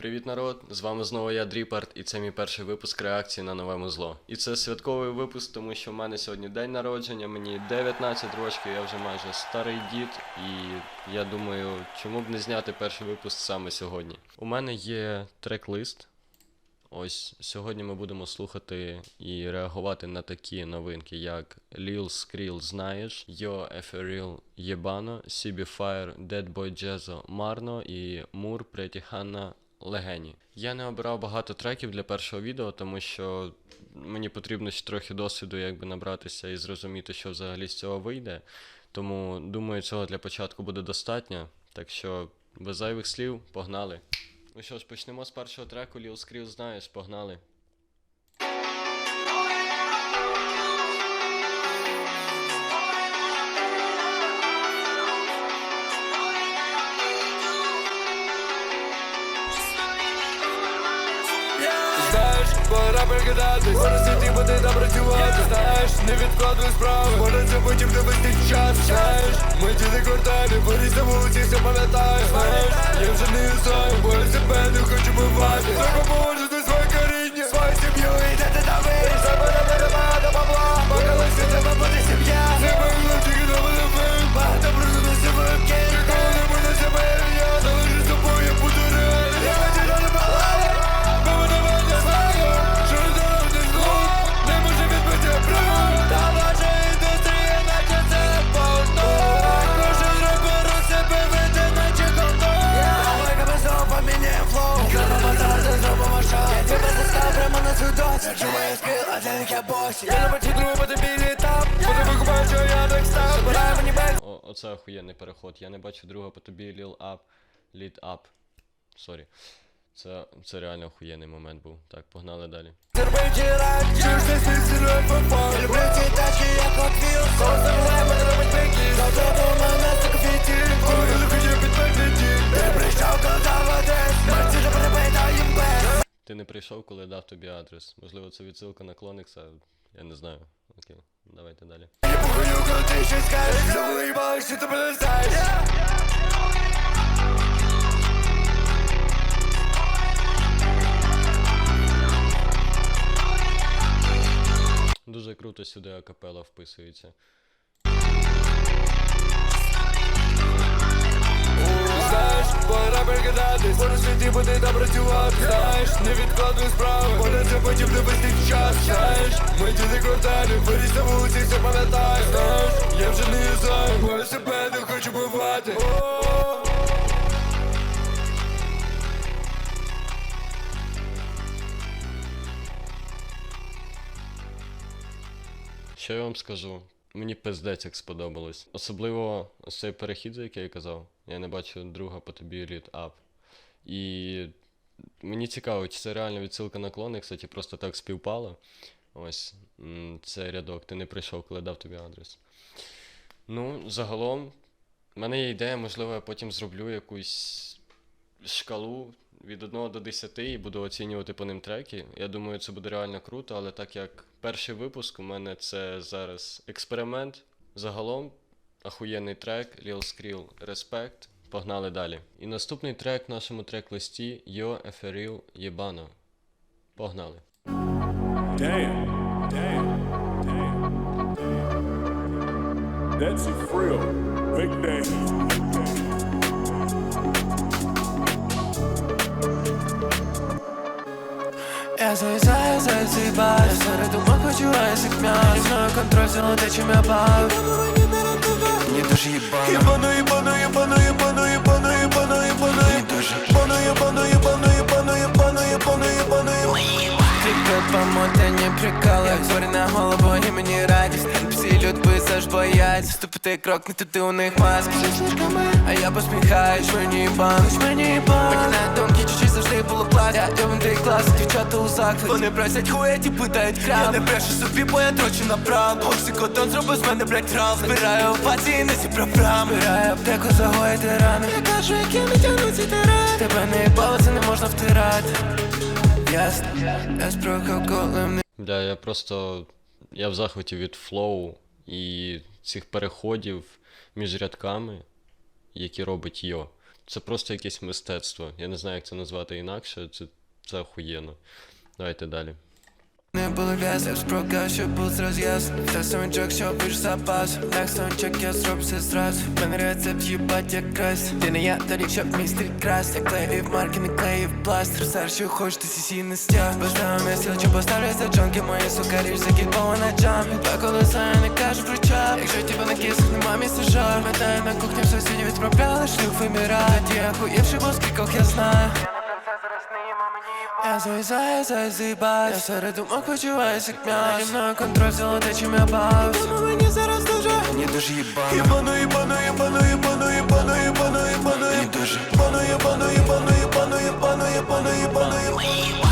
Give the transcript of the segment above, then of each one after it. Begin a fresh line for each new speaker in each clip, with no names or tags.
Привіт, народ! З вами знову я Дріпард, і це мій перший випуск реакції на нове музло. І це святковий випуск, тому що в мене сьогодні день народження, мені 19 років, я вже майже старий дід, і я думаю, чому б не зняти перший випуск саме сьогодні. У мене є трек-лист. Ось сьогодні ми будемо слухати і реагувати на такі новинки, як Lil Skrill Знаєш, Yo Eferil Єбано, Fire, Dead Boy Jezzo Марно і Мур Pretty Hannah Легені. Я не обирав багато треків для першого відео, тому що мені потрібно ще трохи досвіду якби набратися і зрозуміти, що взагалі з цього вийде. Тому думаю, цього для початку буде достатньо. Так що без зайвих слів, погнали. Ну що ж, почнемо з першого треку Lil Skrill знаєш, погнали.
Пора Зараз Пора ти буде працювати Знаєш, не відкладуй справи Може це потім довести час Знаєш, ми діли кварталі Борись на вулиці, все пам'ятаєш Знаєш, я вже не знаю, Бо я себе не хочу бувати я босі Я бачу другу, бо тобі літав викупати, що я так став мені бек
О, оце охуєнний переход. Я не бачу друга по тобі Lil Up, Літ Up. Сорі. Це, це реально охуєнний момент був. Так, погнали далі.
Люблю ці тачки, як прийшов, коли дав
тобі адрес. Можливо, це відсилка на Клоникса, я не знаю. Окей, давайте далі. Дуже круто сюди акапела вписується.
Знаєш, пора прикидатись Пора сиді, буде там працювати Знаєш, не відкладуй справи Пора це потім довести час Знаєш, ми діли кварталі Виріс на вулиці, все пам'ятаю Знаєш, я вже не юзаю Бо себе не хочу бувати
Що я вам скажу? Мені пиздець як сподобалось. Особливо ось цей перехід, за який я казав. Я не бачу друга по тобі Lead Up. І мені цікаво, чи це реально відсилка на клони, кстати, просто так співпало. Ось цей рядок, ти не прийшов, коли дав тобі адрес. Ну, загалом, в мене є ідея, можливо, я потім зроблю якусь шкалу від 1 до 10 і буду оцінювати по ним треки. Я думаю, це буде реально круто, але так як перший випуск у мене це зараз експеримент. Загалом ахуєнний трек, Lil Skrill Respect. Погнали далі. І наступний трек в нашому трек-листі Yo Eferil Єбано. Погнали.
Damn, damn, damn, That's a frill. Big day.
Я зависаю, засыпаю Серед думок почуваю як м'ясо Не знаю контроль, взяла те, чим я бав Мені дуже їбано. Їбано, їбано, їбано, їбано, їбано, їбано, їбано Мені дуже Їбано, їбано, їбано, їбано, їбано, їбано, їбано, їбано Прикол помота, не прикол Як на голову і мені радість люди завж бояться Ступити крок, не туди у них маски. А я посміхаюсь, мені їбан Мені їбан Мені на думки чуть-чуть завжди було клас. Я йобнутий клас, дівчата у захват Вони просять хуя, ті питають крам Я не брешу собі, бо я трочу на правду Оксикодон зробив з мене, блядь, трав Збираю овації, не зібрав прям Збираю аптеку, загоїти рани. Я кажу, якими тягнуться терен Тебе не це не можна втирати. Ясно, я спрохав, коли
Бля, я просто. Я в захваті від флоу і цих переходів між рядками, які робить Йо. це просто якесь мистецтво. Я не знаю, як це назвати інакше, це, це охуєнно. Давайте далі.
Не було в'яз, я спрокав, щоб був ясно Та саундчек, що пиш запас Так саундчек, я зроб все зразу. Мене рецепт їбать як крась Ти не я, тоді щоб мій стиль крас Я клеїв марки, не клеїв пластир. Все, що хочеш, ти сісі не стяг. Нами я сіл, чи поставляться джонки? Мої сука, річ закіпова на джамі Два колеса, я не кажу про чап. Якщо тебе на кисах, нема місця жар Метаю на кухні, в сусіді відправляли шлюх вимирає Тоді я хуєвши, бо скількох я знаю я зависаю, зазибаюсь Я серед думок почуваюсь як м'яс Наді мною контроль взяла те, чим я бавився Тому мені зараз дуже Мені дуже їбано Їбано, їбано, їбано, їбано, їбано, їбано, їбано Мені дуже Їбано, їбано, їбано, їбано, їбано, їбано, їбано, їбано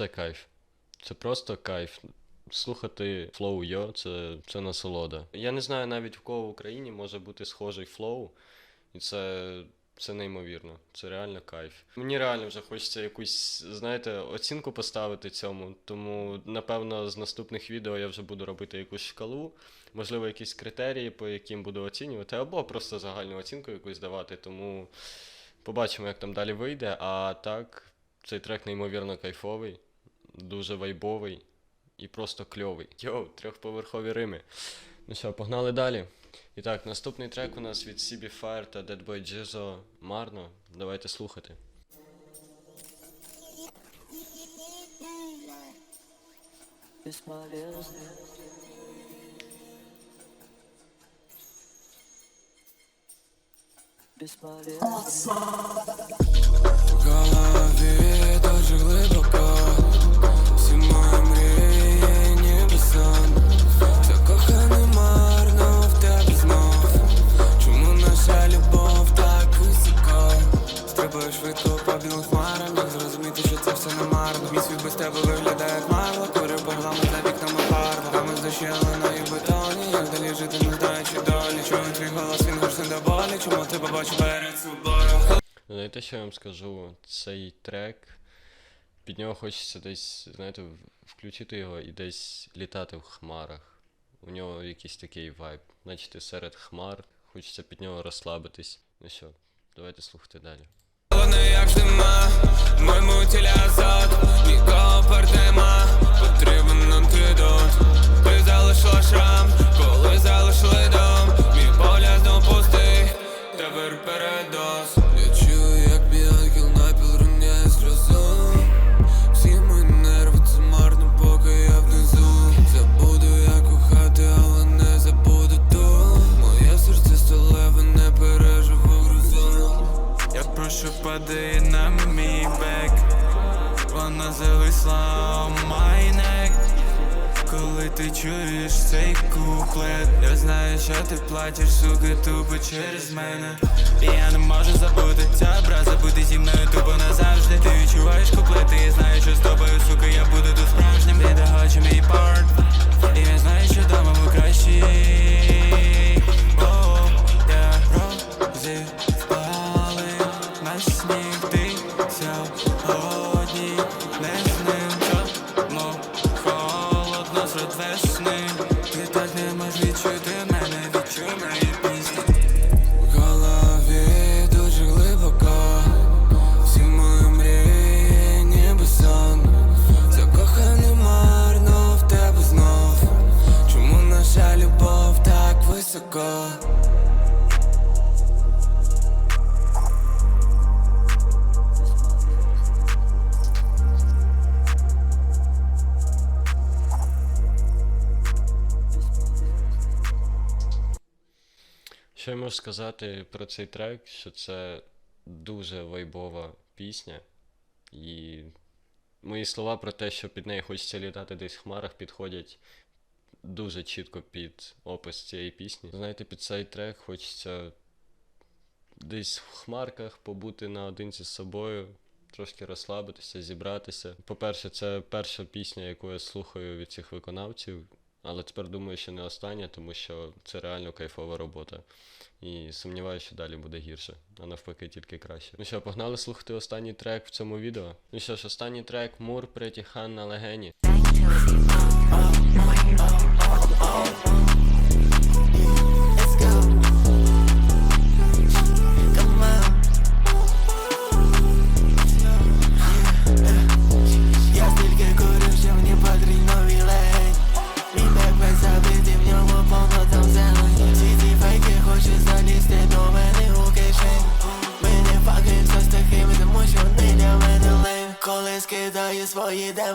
Це кайф. Це просто кайф. Слухати флоу йо, це, це насолода. Я не знаю навіть в кого в Україні може бути схожий флоу, і це, це неймовірно. Це реально кайф. Мені реально вже хочеться якусь, знаєте, оцінку поставити цьому. Тому, напевно, з наступних відео я вже буду робити якусь шкалу, можливо, якісь критерії, по яким буду оцінювати, або просто загальну оцінку якусь давати. Тому побачимо, як там далі вийде. А так, цей трек неймовірно кайфовий, дуже вайбовий і просто кльовий. Йоу, трьохповерхові рими. Ну що, погнали далі. І так, наступний трек у нас від CB Fire та Dead Boy Jizzo Марно. Давайте слухати.
В тебе виглядає як марло Курю парламент за вікнами барва Рами з дощелина і бетоні Як далі жити, не знаючи долі Чую твій голос, він гучний до болі Чому тебе бачу перед собою
Знаєте, що я вам скажу? Цей трек. Під нього хочеться десь, знаєте, включити його і десь літати в хмарах. У нього якийсь такий вайб. Значить, серед хмар, хочеться під нього розслабитись. Ну що, давайте слухати далі.
Воно як зима, в моєму тілі падає на мій бек. Вона зависла майнек Коли ти чуєш цей куплет Я знаю, що ти платиш, сука, тупо через мене. Я не можу забути ця образа бути зі мною тупо назавжди. Ти відчуваєш куплети, я знаю, що з тобою, сука, я буду тут справжнім. Ти догочу мій парт
сказати про цей трек, що це дуже вайбова пісня, і мої слова про те, що під нею хочеться літати десь в хмарах, підходять дуже чітко під опис цієї пісні. Знаєте, під цей трек хочеться десь в хмарках побути наодинці з собою, трошки розслабитися, зібратися. По-перше, це перша пісня, яку я слухаю від цих виконавців. Але тепер думаю, що не остання, тому що це реально кайфова робота. І сумніваюся, що далі буде гірше, а навпаки, тільки краще. Ну що, погнали слухати останній трек в цьому відео. Ну що ж, останній трек Мур Pretty Хан на легені.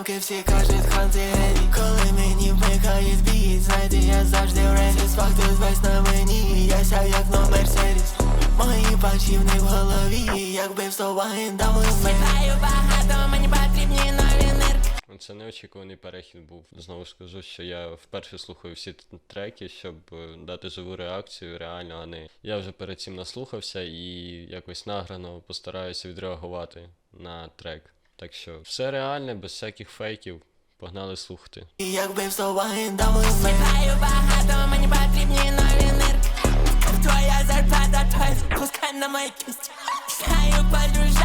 Свої всі кажуть хан ти Коли мені вмикають біт, знаєте, я завжди в рейсі Факти весь на мені, я сяв як на Мерседес Мої пачі в них в голові, якби в словаген дав мене
Знаю багато, мені потрібні нові нирки
Це неочікуваний перехід був. Знову ж кажу, що я вперше слухаю всі треки, щоб е, дати живу реакцію, реально, а не я вже перед цим наслухався і якось награно постараюся відреагувати на трек. Так що все реальне, без всяких фейків. Погнали слухати.
Якби в словаген дав мене
багато, мені потрібні нові нирки Твоя зарплата, твоя пускай на майкість, кісті Знаю подружань,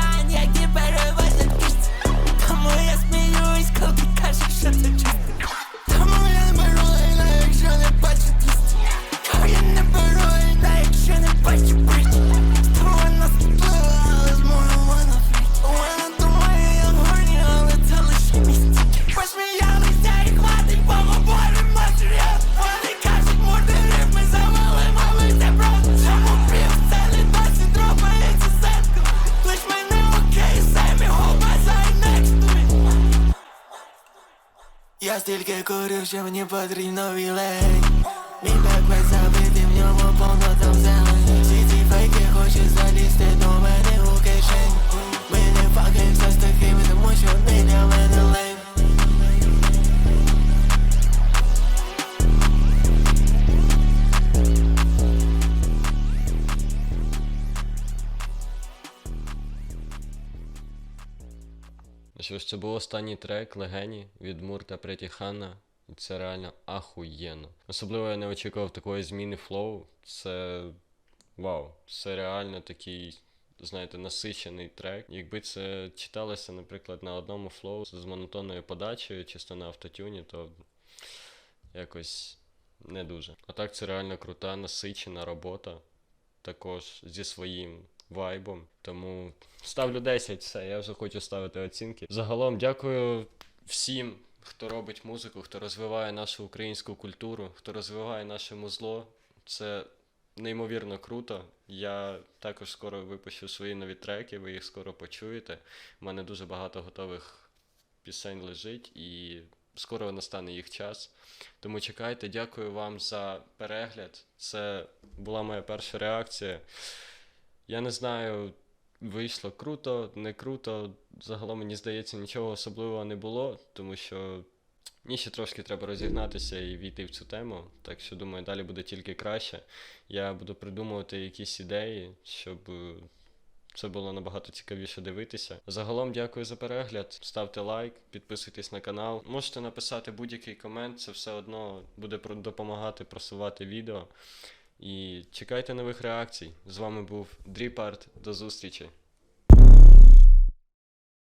Я
стільки курив, що мені потрібно вілень. Мій весь забитий, в ньому повно там зелені Всі ці фейки хочуть залізти до мене у кишень. Ми не факаємося з такими, тому що для мене лейм
це був останній трек Легені від Мурта Претіхана. І це реально ахуєнно. Особливо я не очікував такої зміни флоу. Це вау, це реально такий, знаєте, насичений трек. Якби це читалося, наприклад, на одному флоу з монотонною подачею, чисто на автотюні, то якось не дуже. А так це реально крута, насичена робота, також зі своїм вайбом. Тому ставлю 10, все, я вже хочу ставити оцінки. Загалом дякую всім, хто робить музику, хто розвиває нашу українську культуру, хто розвиває наше музло. Це неймовірно круто. Я також скоро випущу свої нові треки, ви їх скоро почуєте. У мене дуже багато готових пісень лежить і скоро настане їх час. Тому чекайте, дякую вам за перегляд. Це була моя перша реакція. Я не знаю, вийшло круто, не круто. Загалом мені здається, нічого особливого не було, тому що мені ще трошки треба розігнатися і війти в цю тему. Так що думаю, далі буде тільки краще. Я буду придумувати якісь ідеї, щоб е, це було набагато цікавіше дивитися. Загалом дякую за перегляд. Ставте лайк, підписуйтесь на канал. Можете написати будь-який комент, це все одно буде допомагати просувати відео. І чекайте нових реакцій. З вами був Дріпарт. До зустрічі!